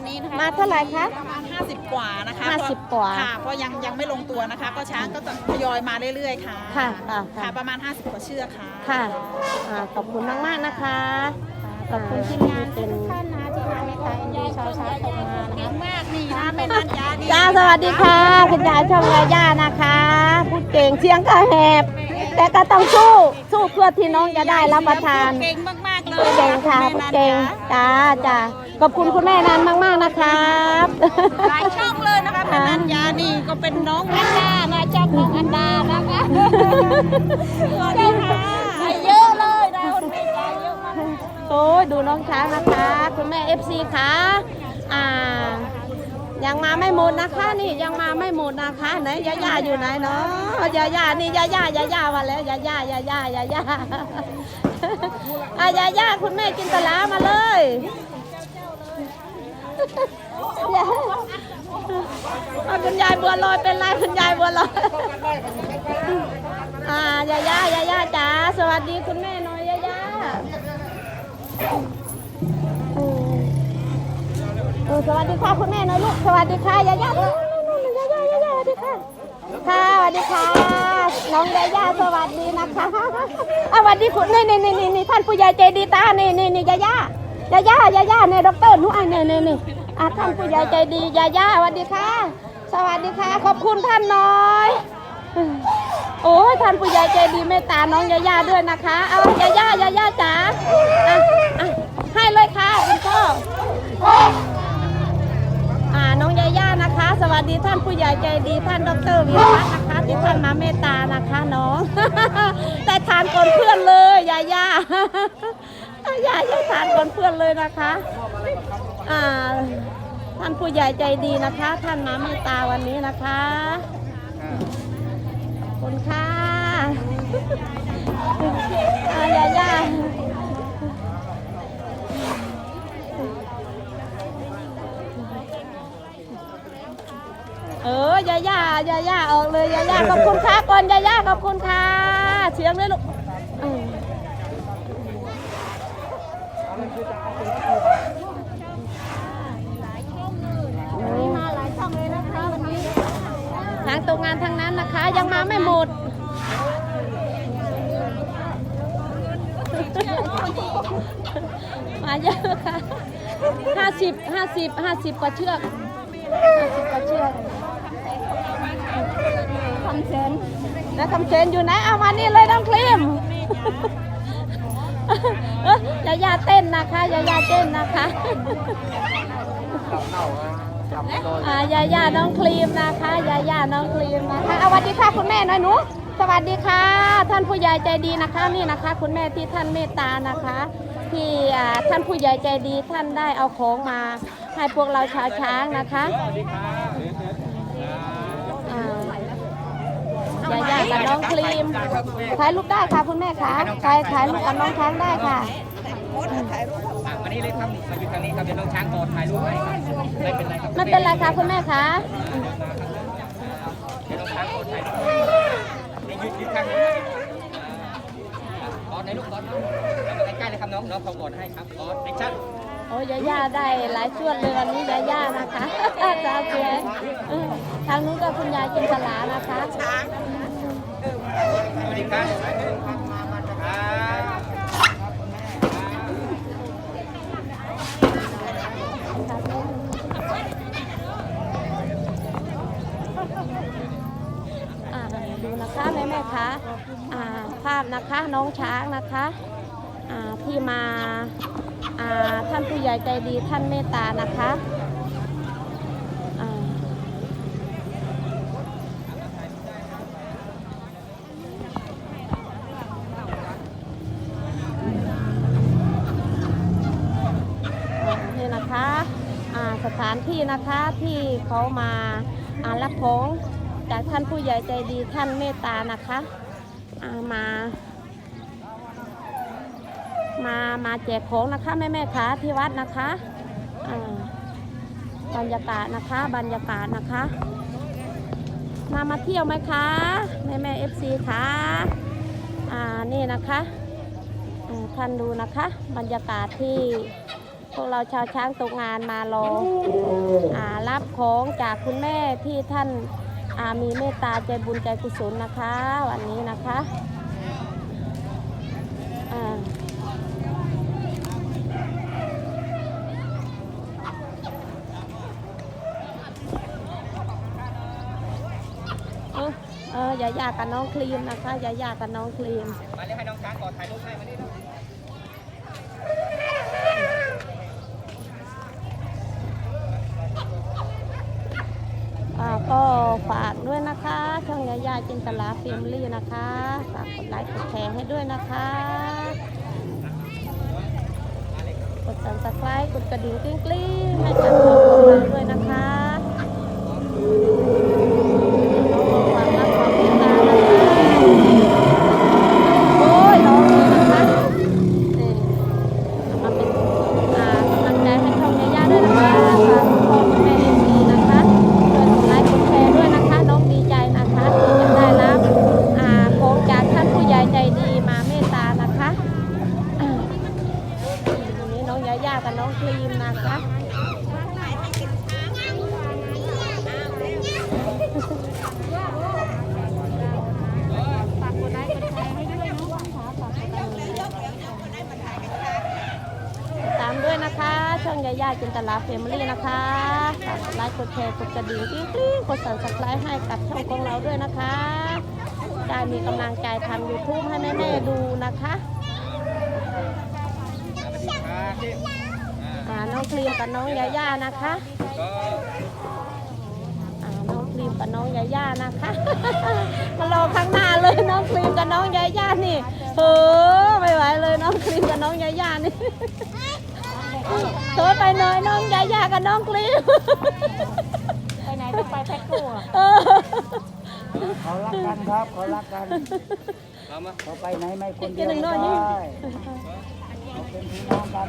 วันนี้นะคะมาเท่าไหร่คะประมาณ50 กว่านะคะห้าสิบกว่า ค่ะเพราะยังยังไม่ลงตัวนะคะ ก็ช้างก็จะทยอยมาเรื่อยๆค่ะค่ะค่ะค่ะค่ะประมาณ 50 กว่าเชือกค่ะ ค่ะอ่าขอบคุณมากๆนะคะขอบคุณที่งานเป็นท่านนะที่มาเมตตาเอ็นดูชาวช้างตกมานะเก่คะงมากนี่นะแม่นันยานี่จ้าสวัสดีค่ะคุณยายช่องยาย่านะคะ พูดเก่งเสียงก็แหบ แต่ก็ต้องสู้สู้เพื่อที่น้องจะได้รับประทาน เก่งมากๆเลยเก่งค่ะแม่นันเก่งยาจ้าจ้า ขอบคุณคุณแม่นันมาก ๆ นะครับหลายช่องเลยนะคะแม่นันยานี่ก็เป็นน้องอันดานะเจ้าของอันดานะคะสวัสดีค่ะเยอะเลยนะคนเมตตาเยอะมากโอ้ยดูน้องช้างนะคะ คุณแม่เอฟซีค่ะอ่ายังมาไม่หมดนะคะนี่ยังมาไม่หมดนะคะไหนยาย่าอยู่ไหนเนาะยาย่านี่ยาย่ายาย่ามาแล้วยาย่ายาย่ายาย่าอะยาย่าคุณแม่จินตลามาเลยอย่าอะ คุณยายบัวลอยเป็นไรคุณยายบัวลอยอ่ายาย่ายาย่าจ๋าสวัสดีคุณแม่น่อยยาย่าเออสวัสดีค่ะคุณแม่น่อยลูกสวัสดีค่ะยาย่านู่นยาย่ายาย่าสวัสดีค่ะค่ะสวัสดีค่ะ น้องยาย่าสวัสดีนะคะอะสวัสดีคุณนี่นี่นี่นี่นี่ท่านผู้ใหญ่ใจดีตานี่นี่นี่ยาย่า ยาย่ายาย่าเนี่ยด็อกเตอร์หนูไอ้นี่ยเนี่ยนี่อะท่านผู้ใหญ่ใจดียาย่าสวัสดีค่ะ สวัสดีค่ะ ขอบคุณท่านน้อย โอ้ยท่านผู้ใหญ่ใจดีเมตตาน้องยาย่าด้วยนะคะ เอายาย่ายาย่าจ๋าอะอะให้เลยค่ะคุณพ่ออ่าน้องยาย่านะคะ สวัสดีท่านผู้ใหญ่ใจดีท่านดรวีรพัฒน์นะคะ ที่ท่านมาเมตตานะคะน้อง แต่ทานก่อนเพื่อนเลยยาย่า ยาย่าทานก่อนเพื่อนเลยนะคะอ่าท่านผู้ใหญ่ใจดีนะคะ ท่านมาเมตตาวันนี้นะคะขอบคุณค่ะอายาย่าเออยาย่ายาย่าออกเลยยาย่าขอบคุณค่ะก่อนยาย่าขอบคุณค่ะเสียงด้วยลูกเออ วันนี้มาหลายช่องเลยนะคะวันนี้ ทางตรงงานทางนั้นนะคะ ยังมาไม่ หมด มาเยอะค่ะห้าสิบห้าสิบห้าสิบกว่าเชือกห้าสิบกว่าเชือกคำเชนแล้วคำเชนอยู่ไหนเอามานี่เลยน้องครีมยายาเต้นนะคะยายาเต้นนะคะ อ่ายายาน้องครีมนะคะยายาน้องครีมนะคะเอาสวัสดีค่ะคุณแม่หน่อยหนูสวัสดีค่ะ ท่านผู้ใหญ่ใจดีนะคะนี่นะคะ คุณแม่ที่ท่านเมตตานะคะ ที่อ่าท่านผู้ใหญ่ใจดีท่านได้เอาของมาให้พวกเราชาวช้างนะคะอ่ายายากับน้องครีมถ่ายรูปได้ค่ะคุณแม่คะถ่ายถ่ายรูปกับน้องช้างได้ค่ะมา นี่เลยครับมาอยู่ทางนี้ครับเดี๋ยวน้องช้างกอดถ่ายรูปให้ครับไม่เป็นไรครับไม่เป็นไรค่ะคุณแม่คะเดี๋ยวน้องช้างกอดถ่ายรูปนี่ยืนยืนข้างนี้กอดในลูกกอดน้องใกล้ๆเลยครับน้องน้องเขากอดให้ครับกอดแอคชั่นโอ้ยาย่าได้หลายช่วงเลยวันนี้ยาย่านะคะจ้าเสียเออทางนู้นก็คุณยายจินตลานะคะสวัสดีครับครับ อ่าดูนะ คะคะภาพนะคะน้องช้างนะคะที่มาาท่านผู้ใหญ่ใจดีท่านเมตตานะคะนี่นะคะสถานที่นะคะที่เขามาอารับของ จากท่านผู้ใหญ่ใจดีท่านเมตตานะคะามา มามาแจกของนะคะแม่แม่ๆคะที่วัดนะคะบรรยากาศนะคะ บรรยากาศนะคะมามาเที่ยวไหมคะแม่แม่เอฟซีคะอ่านี่นะคะท่านดูนะคะ บรรยากาศที่พวกเราชาวช้างตกงานมารออารับของจากคุณแม่ที่ท่าน มีเมตตาใจบุญใจกุศลนะคะ วันนี้นะคะอ่าเออเออยายากับน้องครีมนะคะ อย่ายากับน้องครีม มาเรียกให้น้องช้างกอดถ่ายรูปให้มานี่ลูก อ่าก็ฝากด้วยนะคะ ช่องยายา จินตลาฟิมลี่นะคะฝากกดไลค์กดแชร์ให้ด้วยนะคะ กดสับสไครต์กดกระดิ่งกริ้งกริ้งให้กับช่องของเราด้วยนะคะน้องความรักความเมตตานะคะโอ้ยร้องเลยนะคะนี่มาเป็นอ่ากำลังใจให้ช่องยายาด้วยนะคะฝากคุณพ่อคุณแม่เอ็มดีนะคะช่วยกดไลค์กดแชร์ด้วยนะคะ น้องดีใจนะคะที่จะได้รับอ่าของจากท่านผู้ใหญ่ใจดีมาเมตตานะคะ วันนี้น้องยาย่ากับน้องครีมนะคะ ฝากกดไลค์กดแชร์ให้ด้วยนะค่ะฝากกดไลค์ ตามด้วยนะคะ ช่องยาย่าจินตลาเฟมิลี่นะคะฝากกดไลค์กดแชร์กดกระดิ่งกริ๊งกริ๊งกดสั่นสไครต์ให้กับช่องของเราด้วยนะคะได้มีกำลังใจทำ YouTube ให้แม่ๆดูนะคะน้องครีมกับน้องยาย่านะคะ ก็ อ่าน้องครีม กับน้องยาย่านะคะ มารอข้างหน้าเลยน้องครีมกับน้องยาย่านี่เออไม่ไหวเลยน้องครีมกับน้องยาย่านี่โถอยไปหน่อยน้องยาย่ากับน้องครีมไปไหนต้องไปแพ็คคู่อะเออเขารักกันครับเขารักกันเอามาเขาไปไหนไม่คนเดีกินยวหนึ่งหน่ไม่อยได้นี่เขาเป็นพี่น้องกัน